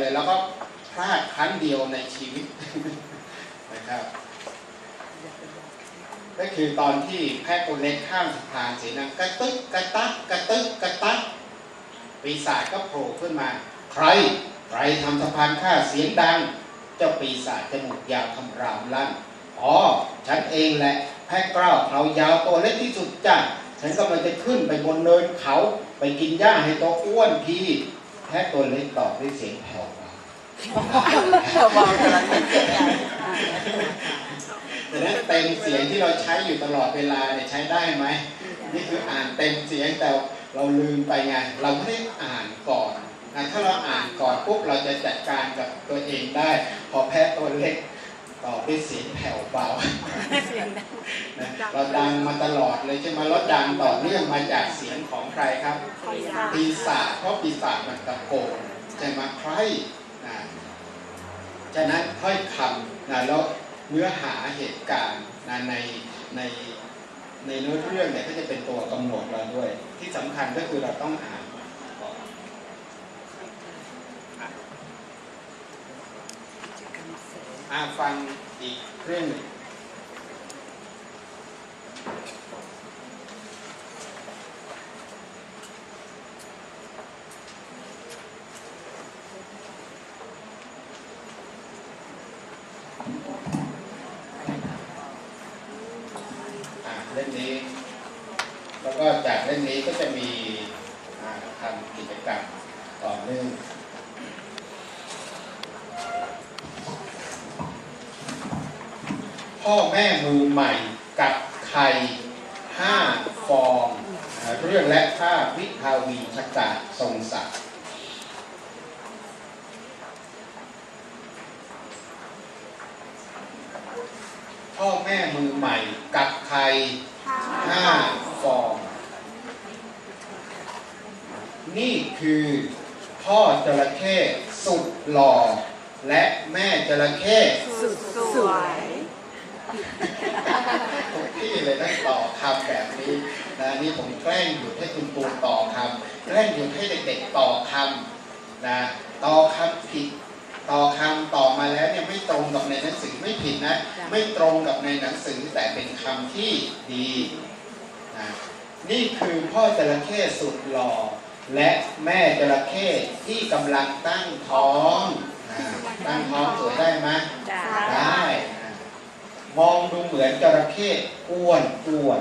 เลยแล้วก็พลาดครั้งเดียวในชีวิตนะครับก็คือตอนที่แพะตัวเล็กข้ามสะพานเสียงดังกระตึกกระตักกระตึกกระตักปีศาจก็โผล่ขึ้นมา ใครใครทำสะพานข้าเสียงดัง เจ้าปีศาจจมูกยาวคำรามลั่นอ๋อฉันเองแหละ แพะกล้าวเขายาวตัวเล็กที่สุดจ้ะฉันกำลังจะขึ้นไปบนเนินเขา ไปกินหญ้าให้ตัวอ้วนพี แพะตัวเล็กตอบด้วยเสียงแผ่วเบาเบาๆแต่ละนิดเดียวแต่นั้นเต็มเสียงที่เราใช้อยู่ตลอดเวลาเนี่ยใช้ได้ไหมนี่คืออ่านเต็มเสียงแต่เราลืมไปไงเราไม่ได้อ่านก่อนนะถ้าเราอ่านก่อนปุ๊บเราจะจัดการกับตัวเองได้ พอแพะตัวเล็ก ตอบด้วยเสียงแผ่วเบาเสียงดังนะเราดังมาตลอดเลยใช่ไหมแล้วดังต่อเนื่องมาจากเสียงของใครครับปีศาจเพราะปีศาจมันตะโกนใช่ไหมใครนะฉะนั้นถ้อยคำนะแล้วเนื้อหาเหตุการณ์นะในในในเนื้อเรื่องเนี่ยก็จะเป็นตัวกำหนดเราด้วย ที่สำคัญก็คือเราต้องอ่านก่อน อ่าฟังอีกเรื่องหนึ่งอ่าเล่มนี้ แล้วก็จากเล่มนี้ก็จะมีอ่าทำกิจกรรมต่อเนื่อง พ่อแม่มือใหม่กับไข่ห้าฟองเรื่องและภาพวิภาวีชกาศทรงศักดิ์พ่อแม่มือใหม่กับไข่ห้าฟอง นี่คือพ่อจระเข้สุดหล่อและแม่จระเข้สุดสวย ทุกที่เลยต้องต่อคำแบบนี้นะนี่ผมแกล้งหยุดให้คุณปูต่อคำแกล้งหยุดให้เด็กๆต่อคำนะต่อคำผิดต่อคำต่อมาแล้วเนี่ยไม่ตรงกับในหนังสือไม่ผิดนะ ไม่ตรงกับในหนังสือแต่เป็นคำที่ดีนะนี่คือพ่อจระเข้สุดหล่อและแม่จระเข้ที่กำลังตั้งท้องนะตั้งท้องสวยได้ไหมจ้าได้นะ มองดูเหมือนจระเข้อ้วนอ้วน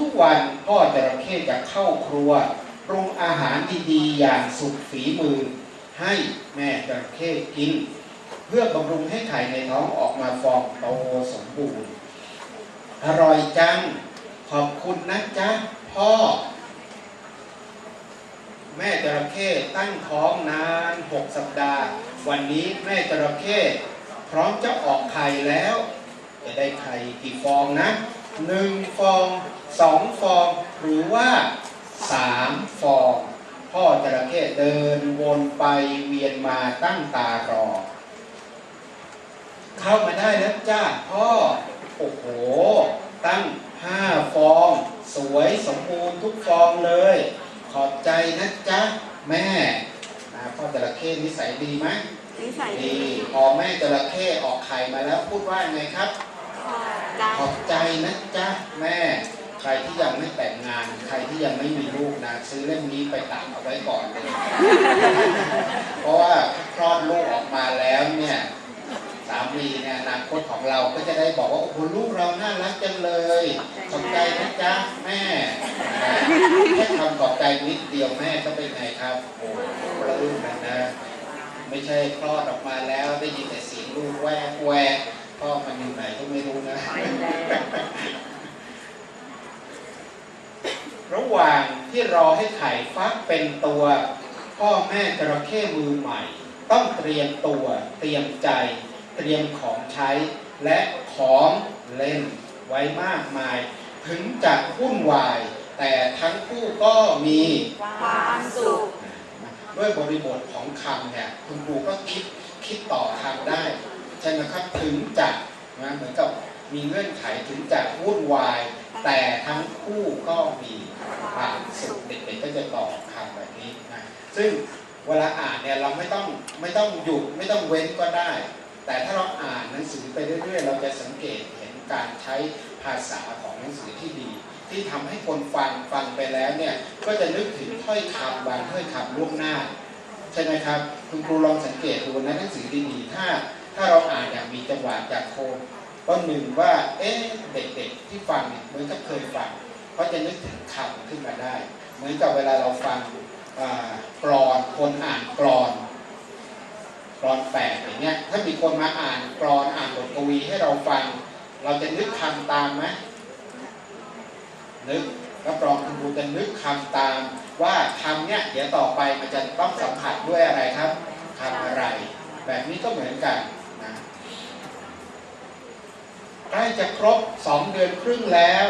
ทุกๆวันพ่อจระเข้จะเข้าครัวปรุงอาหารดีๆ อย่างสุดฝีมือ ให้แม่จระเข้กิน เพื่อบำรุงให้ไข่ในท้องออกมาฟองโตสมบูรณ์ อร่อยจัง ขอบคุณนะจ๊ะพ่อ แม่จระเข้ตั้งท้องนานหกสัปดาห์ วันนี้แม่จระเข้พร้อมจะออกไข่แล้ว จะได้ไข่กี่ฟองนะหนึ่งฟองสองฟองหรือว่าสามฟองพ่อจระเข้เดินวนไปเวียนมาตั้งตารอ เข้ามาได้แล้วจ้าพ่อ โอ้โห ตั้งห้าฟอง สวยสมบูรณ์ทุกฟองเลย ขอบใจนะจ๊ะ แม่อ่าพ่อจระเข้นิสัยดีไหมนิสัยดีดีพอแม่จระเข้ออกไข่มาแล้วพูดว่าไงครับ จ้าขอบใจนะจ๊ะแม่ ใครที่ยังไม่แต่งงาน ใครที่ยังไม่มีลูกนะ ซื้อเล่มนี้ไปตากเอาไว้ก่อนเลย เพราะว่าถ้าคลอดลูกออกมาแล้วเนี่ยสามีเนี่ยอนาคตของเราก็จะได้บอกว่าโอ้โหลูกเราน่ารักจังเลยขอบใจนะจ๊ะแม่นะแค่คำขอบใจนิดเดียวแม่ก็เป็นไงครับโอ้โหประลืมนะนะ ไม่ใช่คลอดออกมาแล้วได้ยินแต่เสียงลูกแวกแวก พ่อมันอยู่ไหนก็ไม่รู้นะระหว่างที่รอให้ไข่ฟักเป็นตัว พ่อแม่จระเข้มือใหม่ ต้องเตรียมตัว เตรียมใจ เตรียมของใช้ และของเล่นไว้มากมาย ถึงจะวุ่นวาย แต่ทั้งคู่ก็มีความสุขด้วยบริบทของคำเนี่ยคุณครูก็คิดคิดต่อคำได้ ใช่ไหมครับถึงจะนะเหมือนกับมีเงื่อนไขถึงจะวุ่นวาย แต่ทั้งคู่ก็มีความสุขเด็กๆก็จะต่อคำแบบนี้นะซึ่งเวลาอ่านเนี่ยเราไม่ต้องไม่ต้องหยุดไม่ต้องเว้นก็ได้ แต่ถ้าเราอ่านหนังสือไปเรื่อยๆ เราจะสังเกตเห็นการใช้ภาษาของหนังสือที่ดี ที่ทำให้คนฟังฟังไปแล้วเนี่ยก็จะนึกถึงถ้อยคำบางถ้อยคำล่วงหน้า ใช่ไหมครับ คุณครูลองสังเกตดูนะหนังสือดีๆถ้า ถ้าเราอ่านอย่างมีจังหวะจากโคนต้นหนึ่งว่า เอ๊ะเด็กๆที่ฟังเนี่ยเหมือนกับเคยฟังก็จะนึกถึงคำขึ้นมาได้ เหมือนกับเวลาเราฟังกรอนคนอ่านกรอนกรอนแปดอย่างเงี้ยถ้ามีคนมาอ่านกรอนอ่านบทกวีให้เราฟัง เราจะนึกคำตามไหมนึกรับรองคุณครูจะนึกคำตาม ว่าคำเนี้ยเดี๋ยวต่อไปมันจะต้องสัมผัสด้วยอะไรครับคำอะไร แบบนี้ก็เหมือนกัน ใกล้จะครบสองเดือนครึ่งแล้ว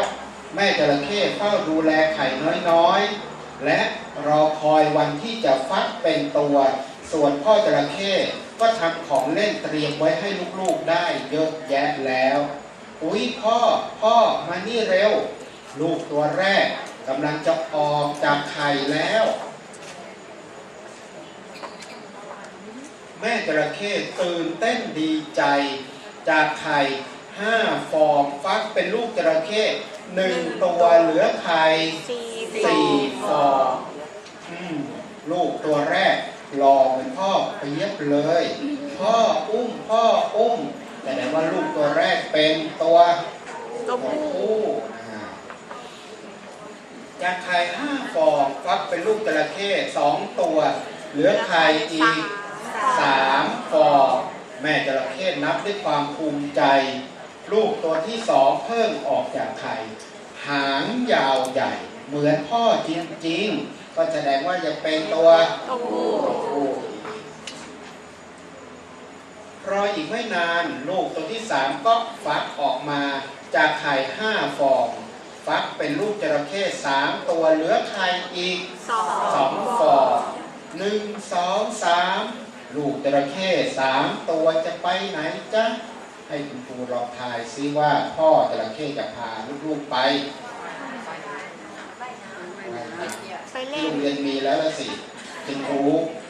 แม่จระเข้เฝ้าดูแลไข่น้อยๆ และรอคอยวันที่จะฟักเป็นตัว ส่วนพ่อจระเข้ก็ทำของเล่นเตรียมไว้ให้ลูกๆได้เยอะแยะแล้ว อุ๊ยพ่อพ่อมานี่เร็ว ลูกตัวแรกกำลังจะออกจากไข่แล้ว แม่จระเข้ตื่นเต้นดีใจจากไข่ ห้าฟองฟักเป็นลูกจระเข้หนึ่งตัวเหลือไข่สี่สี่ฟองอืมลูกตัวแรกรอเหมือนพ่อเปียบเลย พ่ออุ้มพ่ออุ้ม แต่ไหนว่าลูกตัวแรกเป็นตัวตัวตัวผู้ผู้อ่าจากไข่ห้าฟองฟักเป็นลูกจระเข้สองตัว เหลือไข่อีกสามฟองแม่จระเข้นับด้วยความภูมิใจ ลูกตัวที่สองเพิ่งออกจากไข่หางยาวใหญ่ เหมือนพ่อจริงๆ ก็แสดงว่าจะเป็นตัวตัวผู้รออีกไม่นานลูกตัวที่สามก็ฟักออกมาจากไข่ห้าฟองฟักเป็นลูกจระเข้สามตัวเหลือไข่อีกสองสองฟองหนึ่งสองสามลูกจระเข้สามตัวจะไปไหนจ๊ะ ให้คุณครูลองทายซิว่าพ่อจระเข้จะพาลูกๆไปไปที่เล่โรนงเรียนมีแล้วละสิคุณครู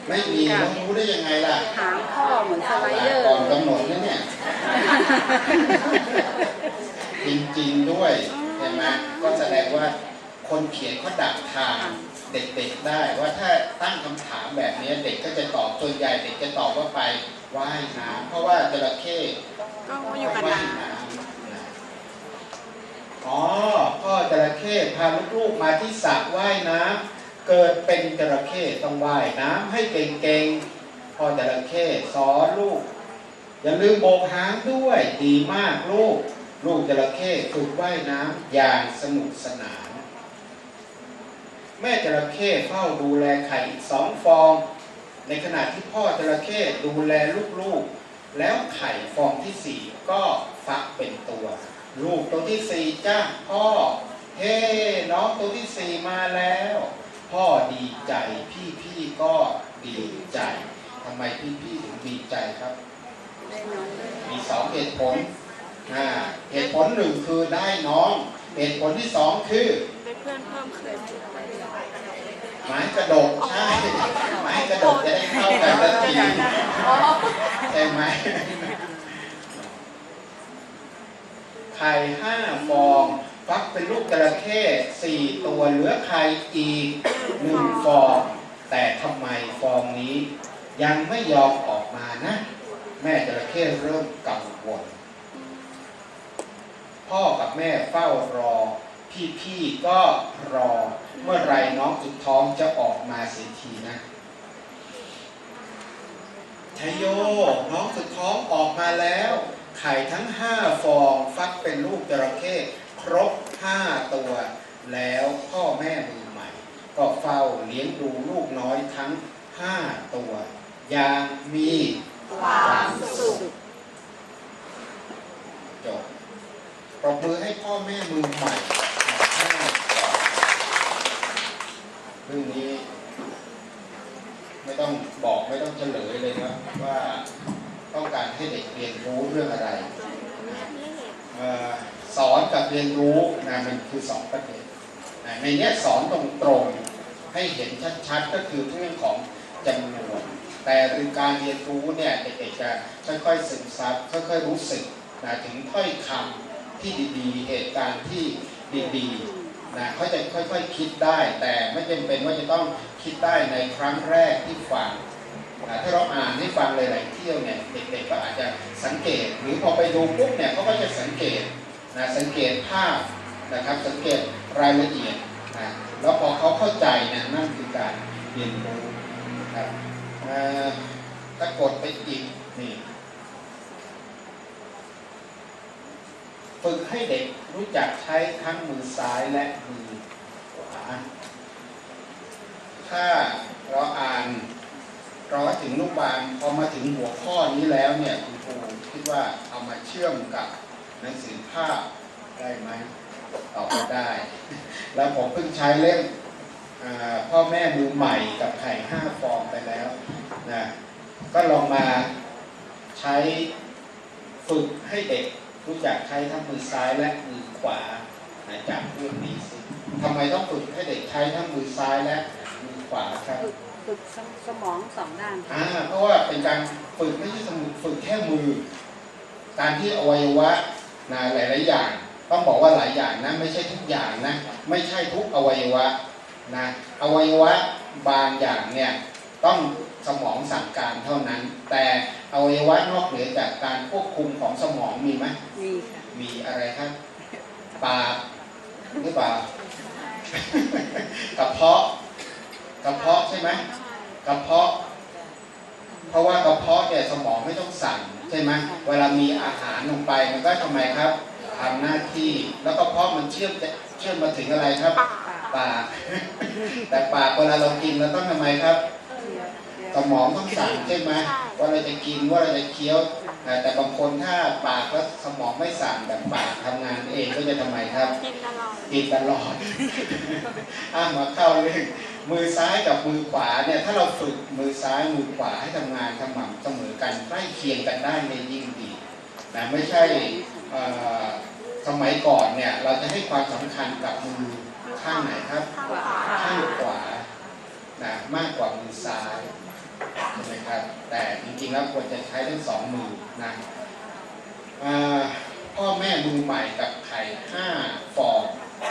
ไม่มีแล้วรู้ได้ยังไงล่ะหางพ่อเหมือนสไลเดอร์ก่อนกำหนดนะเนี่ยจริงๆด้วยเห็นไหมก็แสดงว่าคนเขียนเขาดักทางเด็กๆได้ว่าถ้าตั้งคำถามแบบนี้เด็กก็จะตอบส่วนใหญ่เด็กจะตอบว่าไปว่ายน้ำเพราะว่าจระเข้ กันนะอ๋อพ่อจระเข้พาลูกๆมาที่สระว่ายน้ำเกิดเป็นจระเข้ต้องว่ายน้ำให้เก่งๆพ่อจระเข้สอนลูก อย่าลืมโบกหางด้วยดีมากลูก ลูกจระเข้ฝึกว่ายน้ำอย่างสนุกสนาน แม่จระเข้เฝ้าดูแลไข่อีกสองฟอง ในขณะที่พ่อจระเข้ดูแลลูกๆ แล้วไข่ฟองที่สี่ก็ฟักเป็นตัว ลูกตัวที่สี่จ้าพ่อ เฮ้ น้องตัวที่สี่มาแล้ว พ่อดีใจพี่ๆก็ดีใจทำไมพี่ๆถึงดีใจครับ มีสองเหตุผลอ่าเหตุผลหนึ่งคือได้น้อง เหตุผลที่สองคือได้เพื่อนเพิ่มขึ้น ไม้กระดกใช่ไม้กระดกจะได้เข้ากันสักทีใช่ไหมไข่ห้าฟองฟักเป็นลูกจระเข้สี่ตัวเหลือไข่อีกหนึ่งฟอง แต่ทำไมฟองนี้ ยังไม่ยอมออกมานะ แม่จระเข้เริ่มกังวลพ่อกับแม่เฝ้ารอ พี่ๆก็รอเมื่อไรน้องสุดท้องจะออกมาเสียทีนะชยโย น้องสุดท้องออกมาแล้ว ไข่ทั้งห้าฟองฟักเป็นลูกจระเข้ครบห้าตัว แล้วพ่อแม่มือใหม่ ก็เฝ้าเลี้ยงดูลูกน้อยทั้งห้าตัวอย่างมีความสุขจบปรบมือให้พ่อแม่มือใหม่ เรื่องนี้ ไม่ต้องบอกไม่ต้องเฉลยเลยนะว่าต้องการให้เด็กเรียนรู้เรื่องอะไรออสอนกับเรียนรู้นะมันคือสองประเด็นในนี้สอนตรงๆให้เห็นชัดๆก็คือเรื่องของจำนวนแต่คือการเรียนรู้เนี่ยเด็กๆจะค่อยๆซึมซับค่อยๆรู้สึกนะถึงถ้อยคำที่ดีๆ เหตุการณ์ที่ดีๆ นะเขาจะค่อยๆคิดได้ แต่ไม่จำเป็นว่าจะต้องคิดได้ในครั้งแรกที่ฟังนะถ้าเราอ่านให้ฟังหลายๆเที่ยวเนี่ยเด็กๆก็อาจจะสังเกต หรือพอไปดูปุ๊บเนี่ยเขาก็จะสังเกตนะสังเกตภาพนะครับสังเกตรายละเอียดนะแล้วพอเขาเข้าใจเนี่ยนั่นคือการเรียนรู้ครับถ้ากดไปอีกนี่ ฝึกให้เด็กรู้จักใช้ทั้งมือซ้ายและมือขวา ถ้าเราอ่านร้อยถึงลูกบาลพอมาถึงหัวข้อนี้แล้วเนี่ยคุณครูคิดว่าเอามาเชื่อมกับหนังสือภาพได้ไหมตอบว่าได้ แล้วผมเพิ่งใช้เล่มพ่อแม่มือใหม่กับไข่ห้าฟองไปแล้วนะก็ลองมาใช้ฝึกให้เด็ก รู้จักใช้ทั้งมือซ้ายและมือขวานะจากเรื่องนี้สิทำไมต้องฝึกให้เด็กใช้ทั้งมือซ้ายและมือขวาครับฝึกฝึกสมสมองสองด้านอ่าเพราะว่าเป็นการฝึกไม่ใช่สมุดฝึกแค่มือ การที่อวัยวะนะหลายๆอย่าง ต้องบอกว่าหลายอย่างนะไม่ใช่ทุกอย่างนะไม่ใช่ทุกอวัยวะนะอวัยวะบางอย่างเนี่ย ต้องสมองสั่งการเท่านั้น แต่อวัยวะนอกเหนือจากการควบคุมของสมองมีไหมมีค่ะมีอะไรครับปากหรือเปล่ากระเพาะกระเพาะใช่ไหมกระเพาะ เพราะว่ากระเพาะเนี่ยสมองไม่ต้องสั่งใช่ไหมเวลามีอาหารลงไปมันก็ทำไมครับทำหน้าที่แล้วกระเพาะมันเชื่อมจะเชื่อมมาถึงอะไรครับปากปาก แต่ปากเวลาเรากินเราต้องทำไมครับ สมองต้องสั่งใช่ไหมว่าเราจะกินว่าเราจะเคี้ยวแต่แต่บางคนถ้าปากแล้วสมองไม่สั่งแบบปากทำงานเองก็จะทำไมครับกินตลอดกินตลอดอะมาเข้าเรื่องมือซ้ายกับมือขวาเนี่ยถ้าเราฝึกมือซ้ายมือขวาให้ทำงานสม่ำเสมอกันใกล้เคียงกันได้ในยยิ่งดีนะไม่ใช่เอ่อสมัยก่อนเนี่ยเราจะให้ความสำคัญกับมือข้างไหนครับข้างขวาข้างขวานะมากกว่ามือซ้าย ใช่ครับ แต่จริงๆแล้วควรจะใช้ทั้งสองมือนะอพ่อแม่มือใหม่กับไข่ห้าฟอง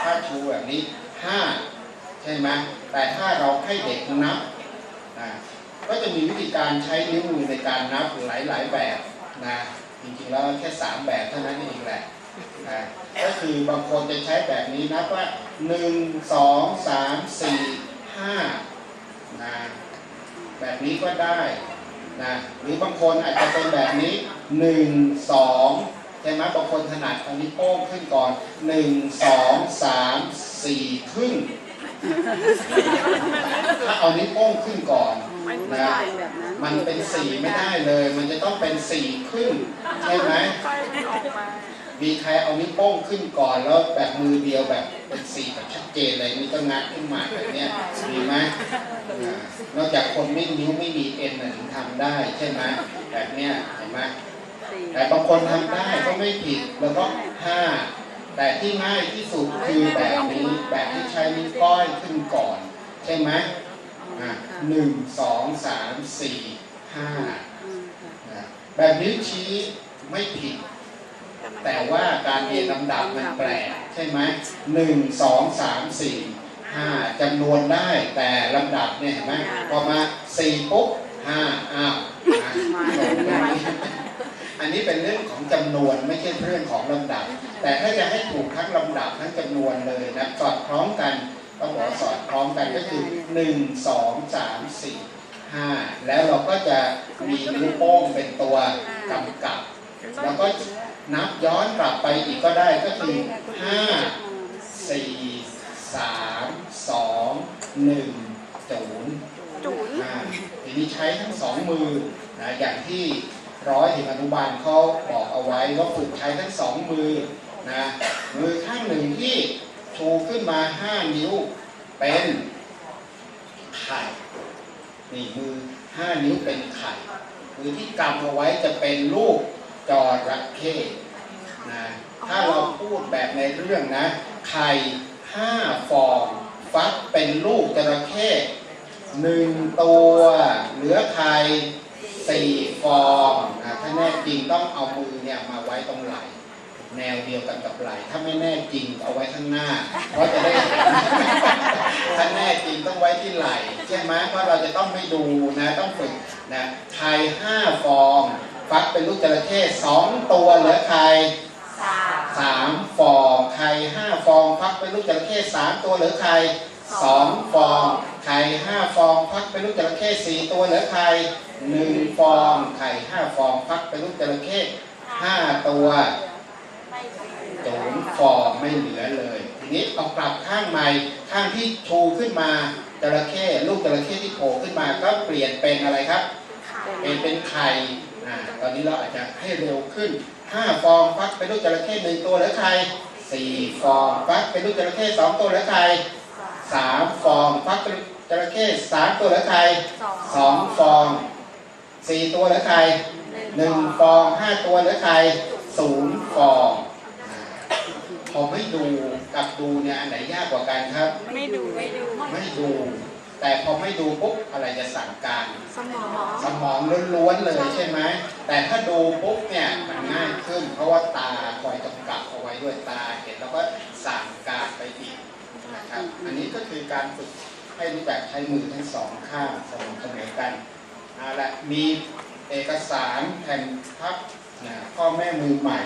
ถ้าชูแบบนี้ห้าใช่ไหมแต่ถ้าเราให้เด็กนับนะก็จะมีวิธีการใช้นิ้วมือในการนับหลายๆแบบนะจริงๆแล้วแค่สามแบบเท่านั้นเองแหละนะก็คือบางคนจะใช้แบบนี้นับว่าหนึ่งสองสามสี่ห้านะ แบบนี้ก็ได้นะหรือบางคนอาจจะเป็นแบบนี้หนึ่งสองใช่ไหมบางคนถนัดเอานิ้วโป้งขึ้นก่อนหนึ่งสองสามสี่ขึ้น ถ้าเอานิ้วโป้งขึ้นก่อนไม่นะได้แบบนั้นมันเป็นสี่ไม่ได้เลย มันจะต้องเป็นสี่ขึ้น ใช่ไหมค่อยออก มามีใครเอานิ้วโป้งขึ้นก่อนแล้วแบบมือเดียวแบบเป็นสี่แบบชัดเจนเลยนี่ก็งัดขึ้นมาแบบเนี้ยมีไหมอ่านอกจากคนไม่นิ้วไม่มีเอ็นน่ะถึงทำได้ใช่ไหมแบบเนี้ยเห็นไหมสี่แต่บางคนทำได้ก็ไม่ผิดแล้วก็ห้าแต่ที่ง่ายที่สุดคือแบบนี้แบบที่ใช้นิ้วก้อยขึ้นก่อน ใช่ไหมอะหนึ่งสองสามสี่ห้าอืมค่ะนะแบบนิ้วชี้ไม่ผิด แต่ว่าการเรียนลำดับมันแปลกใช่ไหมหนึ่งสองสามสี่ห้าจำนวนได้แต่ลำดับเนี่ยเห็นไหมพอมาสี่ปุ๊บห้าอ้าวอะอันนี้เป็นเรื่องของจำนวนไม่ใช่เรื่องของลำดับ แต่ถ้าจะให้ถูกทั้งลำดับทั้งจำนวนเลยนะสอดคล้องกันต้องบอกว่าสอดคล้องกันก็คือหนึ่งสองสามสี่ห้าแล้วเราก็จะมีนิ้วโป้งเป็นตัวกำกับ แล้วก็ นับย้อนกลับไปอีกก็ได้ก็คือห้าสี่สามสองหนึ่งศูนย์จุ๋นอ่าทีนี้ใช้ทั้งสองมือนะอย่างที่ร้อยถึงอนุบาลเขาบอกเอาไว้ว่าฝึกใช้ทั้งสองมือนะมือข้างหนึ่งที่ชูขึ้นมาห้านิ้วเป็นไข่นี่มือห้านิ้วเป็นไข่มือที่กำเอาไว้จะเป็นลูก จระเข้นะถ้าเราพูดแบบในเรื่องนะ ไข่ห้าฟองฟักเป็นลูกจระเข้หนึ่งตัว เหลือไข่สี่ฟองนะถ้าแน่จริงต้องเอามือเนี่ยมาไว้ตรงไหลแนวเดียวกันกับไหลถ้าไม่แน่จริงเอาไว้ข้างหน้า เพราะจะได้ถ้าแน่จริงต้องไว้ที่ไหลใช่ไหมเพราะเราจะต้องไม่ดูนะต้องฝึกนะไข่ห้าฟอง ฟักเป็นลูกจระเข้สองตัวเหลือไข่สามฟองไข่ห้าฟองฟักเป็นลูกจระเข้สามตัวเหลือไข่สองฟองไข่ห้าฟองฟักเป็นลูกจระเข้สี่ตัวเหลือไข่หนึ่งฟองไข่ห้าฟองฟักเป็นลูกจระเข้ห้าตัวศูนย์ฟองไม่เหลือเลยทีนี้เอากลับข้างใหม่ข้างที่ชูขึ้นมาจระเข้ลูกจระเข้ที่โผล่ขึ้นมาก็เปลี่ยนเป็นอะไรครับ เป็นเป็นไข่อ่า ตอนนี้เราอาจจะให้เร็วขึ้น 5 ฟองฟักเป็นลูกจระเข้หนึ่งตัวเหลือไข่สี่ฟองฟักเป็นลูกจระเข้สองตัวเหลือไข่สามฟองฟักเป็นลูกจระเข้สามตัวเหลือไข่สองฟองสี่ตัวเหลือไข่หนึ่งฟองห้าตัวเหลือไข่ศูนย์ฟองอ่าพอไม่ดูกับดูเนี่ยอันไหนยากกว่ากันครับ ไม่ดูไม่ดูไม่ดู แต่พอไม่ดูปุ๊บอะไรจะสั่งการ สมองสมองล้วนๆเลยใช่ไหมแต่ถ้าดูปุ๊บเนี่ยมันง่ายขึ้น เพราะว่าตาคอยกำกับเอาไว้ด้วยตาเห็นแล้วก็สั่งการไปอีกนะครับอันนี้ก็คือการฝึกให้รู้จักใช้มือทั้งสองข้างสม่ำเสมอกันเอาละมีเอกสารแผ่นพับนะพ่อแม่มือใหม่